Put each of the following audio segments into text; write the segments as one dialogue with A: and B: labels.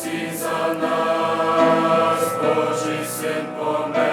A: всі за нас, Божий син помер.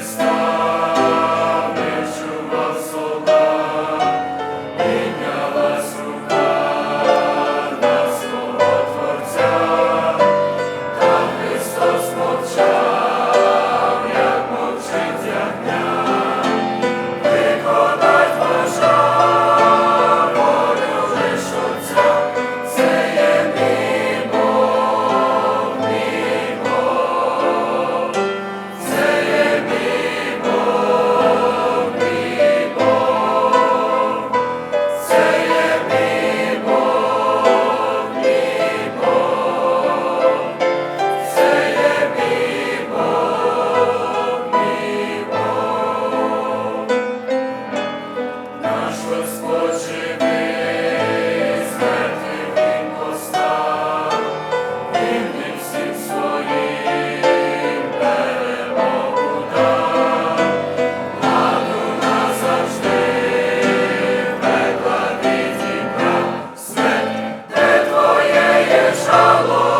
A: Christ. It's the Lord.